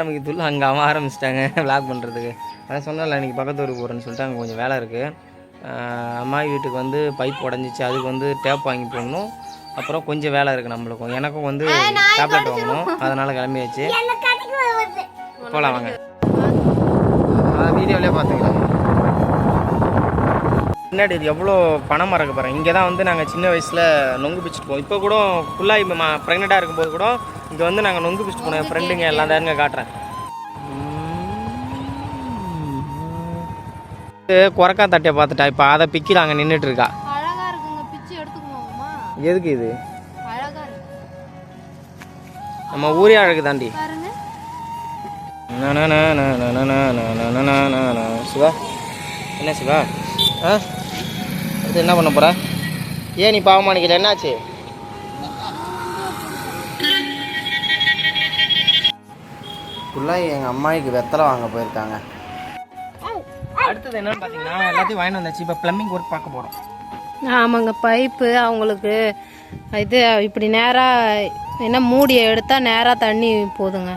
ஆரம்பிக்கிறதுல அங்கே அவன் ஆரம்பிச்சிட்டாங்க விளாக் பண்ணுறதுக்கு அதான் சொன்னல இன்றைக்கி பக்கத்து ஊருக்கு போகிறேன்னு சொல்லிட்டு அங்கே கொஞ்சம் வேலை இருக்குது அம்மா வீட்டுக்கு வந்து பைப் உடஞ்சிச்சு. அதுக்கு வந்து டேப் வாங்கி போடணும். அப்புறம் கொஞ்சம் வேலை இருக்குது நம்மளுக்கும். எனக்கும் வந்து டேப்லெட் வாங்கணும். அதனால் கிளம்பியாச்சு. போகலாம் வாங்க. வீடியோவிலே பார்த்துக்கலாம் பின்னாடி இது எவ்வளோ பணம் மறக்க போகிறேன் இங்கே தான் வந்து நாங்கள் சின்ன வயசில் நொங்கு பிடிச்சிட்டு போவோம். இப்போ கூட ஃபுல்லாக இப்போ ப்ரெக்னெண்ட்டாக இருக்கும்போது கூட இங்கே வந்து நாங்கள் நொங்கு பிடிச்சிட்டு போனோம். என் ஃப்ரெண்டுங்க எல்லாம் தாருங்க காட்டுறேன். இது குரக்கா தட்டையை பார்த்துட்டா இப்போ அதை பிக்கில் அங்கே நின்றுட்டு இருக்கா? எதுக்கு இது நம்ம ஊரே அழகு தாண்டி சிவா என்ன சிவா ஆ என்ன பண்ண போற ஏன் நீ பாவமா நினைக்கல என்னாச்சு ஃபுல்லாக எங்கள் அம்மாவுக்கு வெத்தலை வாங்க போயிருக்காங்க. அடுத்தது என்னன்னு பார்த்தீங்கன்னா எல்லாத்தையும் வாங்கிட்டு வந்தாச்சு. இப்போ ப்ளம்பிங் ஒர்க் பார்க்க போகிறோம் ஆமாங்க பைப்பு அவங்களுக்கு இது இப்படி நேராக என்ன மூடியை எடுத்தால் நேராக தண்ணி போதுங்க.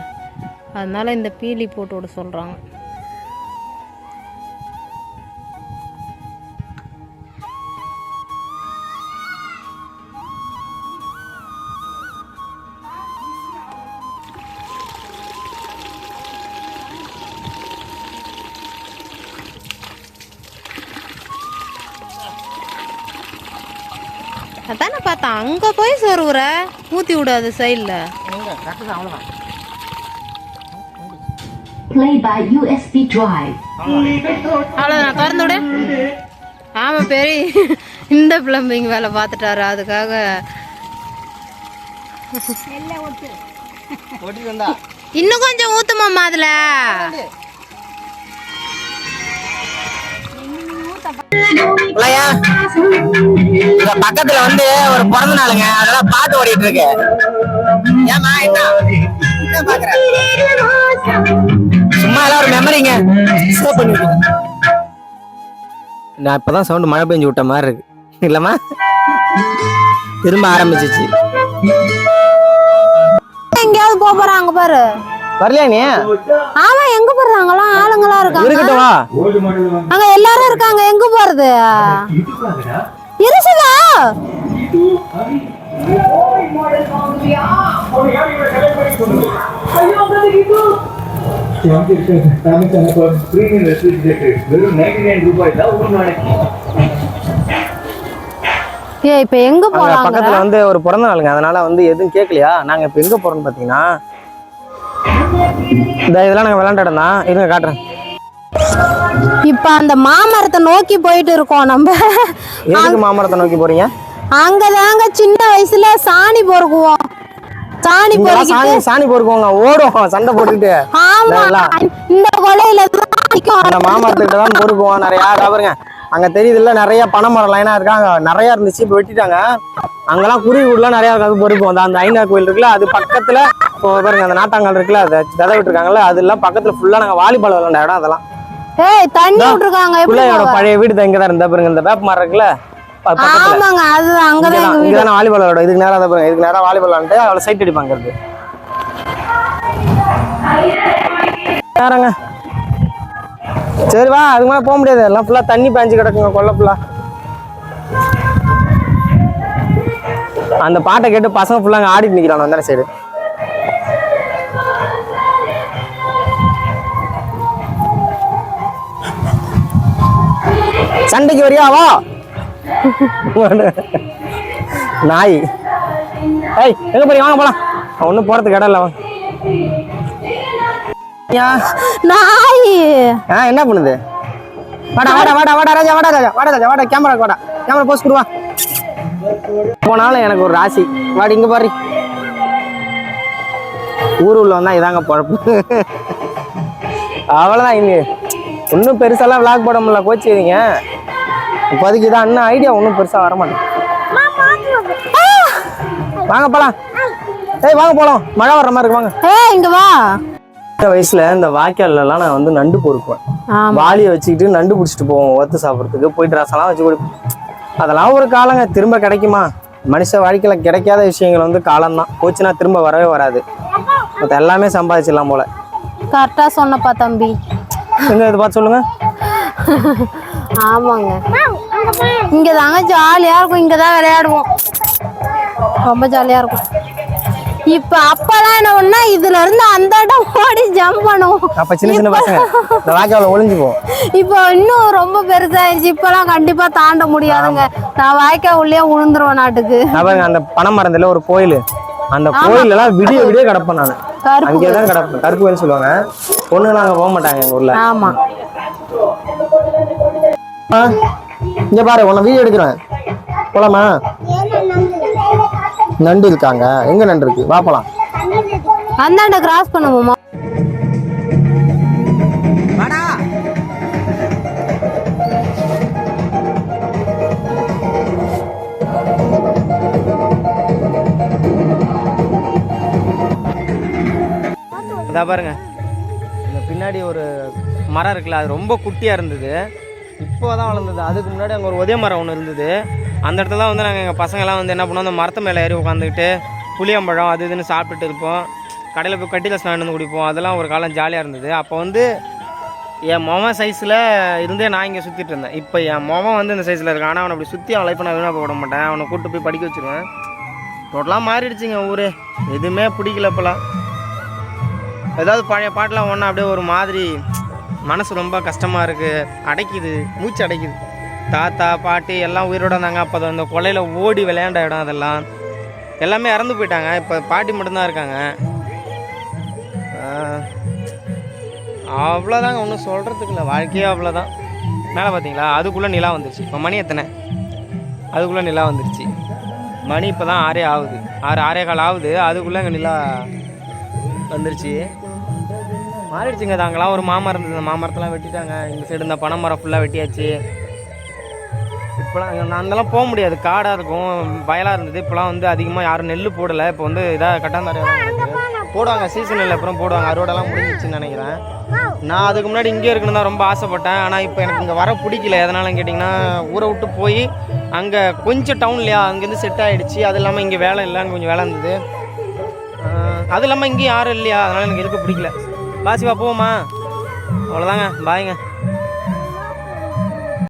அதனால இந்த பீலி போட்டு விட சொல்கிறாங்க அதானே பார்த்தேன் அங்கே போய் சொருவுற? ஊற்றி விடாது சைடில் அவ்வளோதான் Play by USB drive. அவ்வளோதான் திறந்து விடு. ஆமாம் பெரிய இந்த பிளம்பிங் வேலை பார்த்துட்டாரு. அதுக்காக இன்னும் கொஞ்சம் ஊற்றுமாம்மா அதில்? இங்க பக்கத்துல வந்து ஒரு பிறந்த நாளுங்க. அதெல்லாம் பாட்டு ஓடிட்டு இருக்கு. ஏமா என்ன? பாக்குற சும்மா எல்லாம் ஒரு மெமரிங்க நான் இப்பதான் சவுண்ட் மழை பெஞ்சு விட்ட மாதிரி இருக்கு. இல்லம்மா? திரும்ப ஆரம்பிச்சிச்சு. எங்கேயாவது போக பாரு. வரலையா நீ? ஆமா எங்க போறாங்களாம் ஆளுங்களா இருக்காங்க. அங்க எல்லாரும் இருக்காங்க. எங்க போறது? இருசுதா ஏய் இப்ப எங்க போறாங்க பக்கத்துல வந்து ஒரு பிறந்த நாளுங்க அதனால வந்து எதுவும் கேட்கலையா நாங்க இப்ப எங்க போறோம்னு பாத்தீங்கன்னா இதெல்லாம் நாங்க விளையாண்ட இடம் தான் இருங்க காட்டுறேன். இப்ப அந்த மாமரத்தை நோக்கி போயிட்டு இருக்கோம் நம்ம. எதுக்கு மாமரத்தை நோக்கி போறீங்க? அங்கதாங்க சின்ன வயசுல சாணி பொறுக்குவோம். சாணி பொறுக்கிட்டு சாணி சாணி பொறுக்குவாங்க ஓடும் சண்டை போட்டுக்கிட்டு. ஆமா. இந்த கொலையில. அந்த மாமரத்துக்கிட்ட தான் பொறுக்குவோம் நிறைய பாருங்க. அங்க தெரியுதுல்ல நிறைய பனை மரம் லைனா இருக்காங்க. நிறைய இருந்துச்சு இப்ப வெட்டிட்டாங்க. அங்கெல்லாம் குருவி கூடலாம் நிறைய இருக்காது பொறுக்கும் அந்த அந்த ஐநா கோயில் இருக்குல்ல அது பக்கத்துல பாருங்க அந்த நாட்டாங்கல் இருக்குல்ல அதை விதை விட்டுருக்காங்கல்ல அதெல்லாம் பக்கத்துல ஃபுல்லா நாங்க வாலிபால் விளையாண்ட இடம் அதெல்லாம். ஏய் தண்ணி விட்டுருக்காங்க. பிள்ளையோட? பழைய வீடு தான் இங்க தான் இருந்தா பாருங்க இந்த வேப்ப மரம் இருக்குல்ல அது பக்கத்துல. ஆமாங்க அது அங்கதான் எங்க வீடு. இங்கதான் வாலிபால் விளையாடும் இதுக்கு அதை பாருங்க இதுக்கு நேரம் வாலிபால் விளையாண்டு அவளை சைட் அடிப்பாங்க இருக்கு நேரங்க சரி வா அதுக்கு மேலே போக முடியாது. எல்லாம் ஃபுல்லாக தண்ணி பாஞ்சு கிடக்குங்க கொல்ல ஃபுல்லாக அந்த பாட்டை கேட்டு பசங்க ஃபுல்லாக ஆடிட்டு நிற்கிறாங்க அந்த சைடு சண்டைக்கு வரியா? வா. நாய். ஏய் எங்க போறீங்க? வாங்க போலாம். ஒன்றும் போறதுக்கு இடம் இல்லை வாங்க? நாய். ஆ என்ன பண்ணுது? வாடா வாடா வாடா வாடா ராஜா வாடா ராஜா வாடா ராஜா வாடா கேமரா வாடா. கேமரா போஸ்ட் கொடுவா போனாலும் எனக்கு ஒரு ராசி. வாடி இங்க பாரு. ஊர் உள்ள வந்தா இதாங்க பொழப்பு. அவ்வளோதான் இங்க ஒன்றும் பெருசாலாம் விளாக் போட முடியல கோச்சிக்கிறீங்க இப்போதைக்கு இதான் இன்னும் ஐடியா ஒன்றும் பெருசாக வர மாட்டேன் வாங்க போலாம். ஏய் வாங்க போலாம். மழை வர்ற மாதிரி இருக்கு வாங்க. ஏய் இங்க வா. சின்ன வயசுல இந்த வாய்க்கால்ல எல்லாம் நான் வந்து நண்டு பொறுப்பேன் வாளியை வச்சுக்கிட்டு நண்டு பிடிச்சிட்டு போவோம் ஒத்து சாப்பிட்றதுக்கு. போயிட்டு ரசம்லாம் வச்சு குடி அதெல்லாம் ஒரு காலங்க. திரும்ப கிடைக்குமா? மனுஷ வாழ்க்கையில கிடைக்காத விஷயங்கள் வந்து காலம்தான். போச்சுன்னா திரும்ப வரவே வராது. மற்ற எல்லாமே சம்பாதிச்சிடலாம் போல. கரெக்டாக சொன்னப்பா தம்பி. எங்கே இது பார்த்து சொல்லுங்கள் ஆமாங்க. இங்கே தாங்க ஜாலியாக இருக்கும். இங்கே தான் விளையாடுவோம். ரொம்ப ஜாலியாக இருக்கும். இப்போ அப்போலாம் என்ன பண்ணா இதுல இருந்து அந்த இடம் ஓடி ஜம்ப் பண்ணுவோம். அப்போ சின்ன சின்ன பசங்க இந்த வாய்க்காவில் ஒளிஞ்சுப்போம் இப்போ இன்னும் ரொம்ப பெருசாயிருச்சு. இப்போலாம் கண்டிப்பா தாண்ட முடியாதுங்க. நான் வாய்க்கா உள்ளே விழுந்துருவேன் நாட்டுக்கு. பாருங்க அந்த பனை மரத்துல ஒரு கோயில். அந்த கோயிலெல்லாம் விடிய விடிய கிடப்பேன் நான். கருப்பு அங்கே தான் கிடப்பேன். கருப்பு கோயில் சொல்லுவாங்க. பொண்ணுங்களாம் அங்கே போக மாட்டாங்க எங்கள் ஊரில். ஆமா. இங்கே பாரு உன்னை வீடியோ எடுக்கிறேன். போலாமா? நண்டு இருக்காங்க. எங்க நண்டு இருக்கு? வா போலாம். அந்தாண்ட கிராஸ் பண்ணுவோமா? இதா பாருங்க. இந்த பின்னாடி ஒரு மரம் இருக்குல்ல அது ரொம்ப குட்டியாக இருந்தது. இப்போ தான் வளர்ந்தது. அதுக்கு முன்னாடி அங்கே ஒரு உதய மரம் ஒன்று இருந்தது. அந்த இடத்துல தான் வந்து நாங்கள் எங்கள் பசங்கள்லாம் வந்து என்ன பண்ணுவோம் அந்த மரத்து மேலே ஏறி உட்காந்துக்கிட்டு புளியம்பழம் அது இதுன்னு சாப்பிட்டுட்டு இருப்போம். கடையில் போய் கட்டியில் ஸ்நானம் வந்து குடிப்போம். அதெல்லாம் ஒரு காலம் ஜாலியாக இருந்தது. அப்போ வந்து என் மொமன் சைஸில் இருந்தே நான் இங்கே சுற்றிட்டு இருந்தேன். இப்போ என் மொமன் வந்து இந்த சைஸில் இருக்கான். ஆனால் அவனை அப்படி சுற்றி அவன் லைஃப்பை நான் வீணாக போட மாட்டேன். அவனை கூப்பிட்டு போய் படிக்க வச்சிருவேன். டோட்டலாக மாறிடுச்சுங்க ஊர். எதுவுமே பிடிக்கல இப்போலாம் ஏதாவது பழைய பாட்டெலாம் ஒன்றா அப்படியே ஒரு மாதிரி மனசு ரொம்ப கஷ்டமாக இருக்குது அடைக்குது. மூச்சு அடைக்குது. தாத்தா பாட்டி எல்லாம் உயிரோட இருந்தாங்க. அப்போ அந்த கொலையில் ஓடி விளையாண்ட இடம் அதெல்லாம். எல்லாமே இறந்து போயிட்டாங்க. இப்போ பாட்டி மட்டும்தான் இருக்காங்க. அவ்வளோதாங்க ஒன்றும் சொல்கிறதுக்கு இல்லை. வாழ்க்கையே அவ்வளோதான் மேலே பார்த்தீங்களா அதுக்குள்ளே நிலா வந்துருச்சு. இப்போ மணி எத்தனை? அதுக்குள்ளே நிலா வந்துருச்சு. மணி இப்போ தான் ஆறே ஆகுது. ஆறு ஆறே கால் ஆகுது. அதுக்குள்ளே அங்கே நிலா வந்துருச்சு. மாறிடுச்சுங்க தாங்களாம் ஒரு மாமரம் இருந்தது. அந்த மாமரத்தெல்லாம் வெட்டிட்டாங்க. இந்த சைடு இந்த பனை மரம் ஃபுல்லாக வெட்டியாச்சு. இப்போலாம் அங்கெல்லாம் போக முடியாது. காடாக இருக்கும் வயலாக இருந்தது. இப்போலாம் வந்து அதிகமாக யாரும் நெல் போடலை. இப்போ வந்து இதாக கட்டாந்தாரியாக போடுவாங்க. சீசன் இல்லை அப்புறம் போடுவாங்க. அறுவடைலாம் முடிஞ்சிச்சுன்னு நினைக்கிறேன். நான் அதுக்கு முன்னாடி இங்கே இருக்கணும் தான் ரொம்ப ஆசைப்பட்டேன். ஆனால் இப்போ எனக்கு இங்கே வர பிடிக்கல. எதனாலன்னு கேட்டிங்கன்னா ஊரை விட்டு போய் அங்கே கொஞ்சம் டவுன்லையா அங்கேருந்து செட் ஆகிடுச்சு அது இல்லாமல் இங்கே வேலை இல்லை அங்கே கொஞ்சம் வேலை இருந்தது. அது இல்லாமல் இங்கேயும் யாரும் இல்லையா? அதனால் எனக்கு இருக்க பிடிக்கல. பாசிவா போவோமா? அவ்வளோதாங்க பாய்ங்க